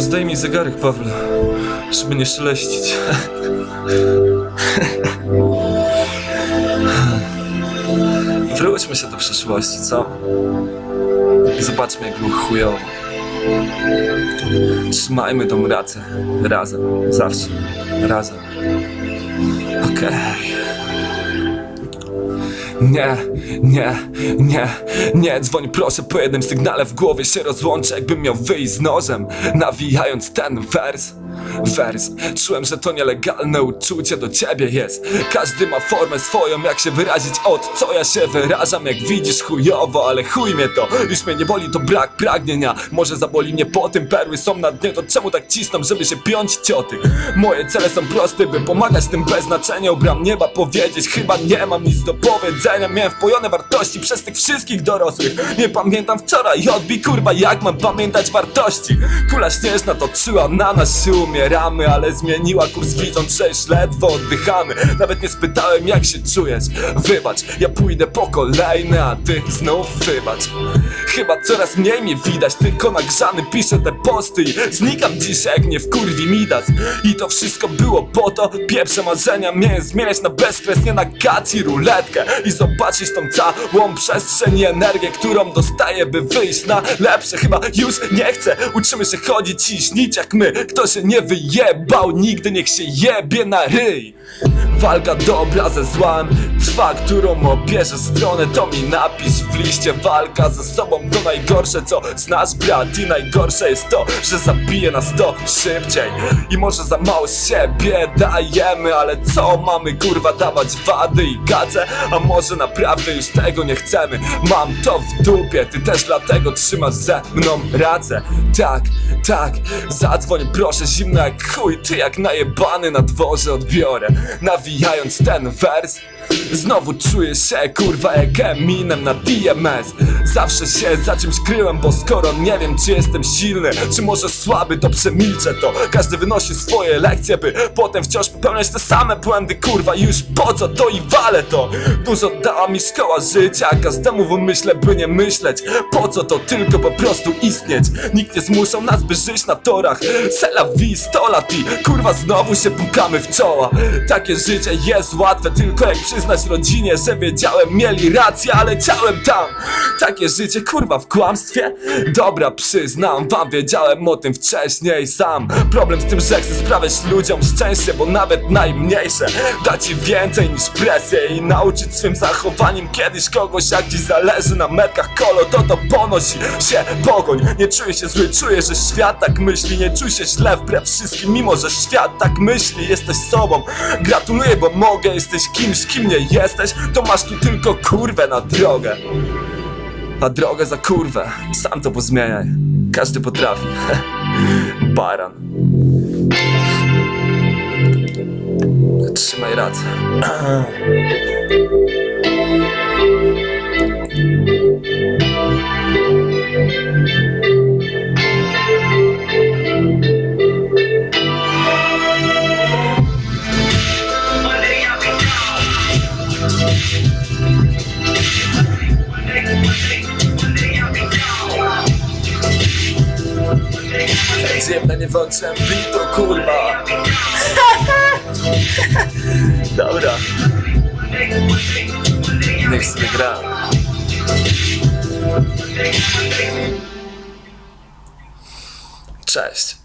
Zdejmij zegarek, Pawle, żeby nie szeleścić. Wróćmy się do przeszłości, co? I zobaczmy, jak było chujowo. Trzymajmy tą rację. Razem. Zawsze. Razem. Okej. Nie, nie, nie, nie Dzwoń proszę po jednym sygnale w głowie się rozłączę Jakbym miał wyjść z nożem Nawijając ten wers. Wers, czułem, że to nielegalne uczucie do ciebie jest. Każdy ma formę swoją, jak się wyrazić od co ja się wyrażam. Jak widzisz chujowo, ale chuj mnie to. Już mnie nie boli, to brak pragnienia. Może zaboli mnie po tym, perły są na dnie To czemu tak cisną, żeby się piąć cioty? Moje cele są proste, by pomagać tym bez znaczenia. Ubram nieba powiedzieć, chyba nie mam nic do powiedzenia Miałem wpojone wartości przez tych wszystkich dorosłych. Nie pamiętam wczoraj, odbij kurwa, jak mam pamiętać wartości? Kula śnieżna toczyła na nas się umieramy Ale zmieniła kurs widząc, że już ledwo oddychamy. Nawet nie spytałem jak się czujesz. Wybacz, ja pójdę po kolejne, a ty znów wybacz. Chyba coraz mniej mnie widać, tylko nagrzany piszę te posty I znikam dzisiaj jak nie wkurwi Midas I to wszystko było po to, pierwsze marzenia miałem zmieniać na bezkres, nie na gaci ruletkę. I zobaczyć tą całą przestrzeń i energię, którą dostaję, by wyjść na lepsze. Chyba już nie chcę, uczymy się chodzić i śnić jak my. Kto się nie wyjebał, nigdy niech się jebie na ryj. Walka dobra ze złem Trwa, którą obierze stronę. To mi napisz w liście Walka ze sobą to najgorsze co znasz brat. I najgorsze jest to, że zabije nas to szybciej. I może za mało siebie dajemy Ale co mamy kurwa dawać wady i gadze A może naprawdę już tego nie chcemy. Mam to w dupie, ty też dlatego trzymasz ze mną rację Tak, tak, zadzwoń proszę zimno jak chuj Ty jak najebany na dworze odbiorę. Nawijając ten wers Znowu czuję się kurwa jak Eminem na DMS Zawsze się za czymś kryłem, bo skoro nie wiem czy jestem silny Czy może słaby to przemilczę to. Każdy wynosi swoje lekcje, by potem wciąż popełniać te same błędy Kurwa już po co to i wale to. Dużo dała mi szkoła życia Każdemu wymyślę by nie myśleć. Po co to tylko po prostu istnieć? Nikt nie zmuszał nas by żyć na torach. Sela wi 100 lat i kurwa znowu się pukamy w czoła. Takie życie jest łatwe tylko jak przyznać rodzinie Że wiedziałem mieli rację ale ciałem tam. Takie życie kurwa w kłamstwie? Dobra przyznam wam wiedziałem o tym wcześniej sam. Problem z tym że chcę sprawiać ludziom szczęście Bo nawet najmniejsze da ci więcej niż presję I nauczyć swym zachowaniem kiedyś kogoś jak ci zależy na metkach kolo To to ponosi się pogoń. Nie czuję się zły, czuję, że świat tak myśli. Nie czuję się źle wbrew wszystkim Mimo, że świat tak myśli. Jesteś sobą. Gratuluję, bo mogę. Jesteś kimś, kim nie jesteś. To masz tu tylko kurwę na drogę. A drogę za kurwę, sam to pozmieniaj. Każdy potrafi. Baran. Trzymaj rację Zjebany wocem Wito kurwa Dobra Niech sobie gra. Cześć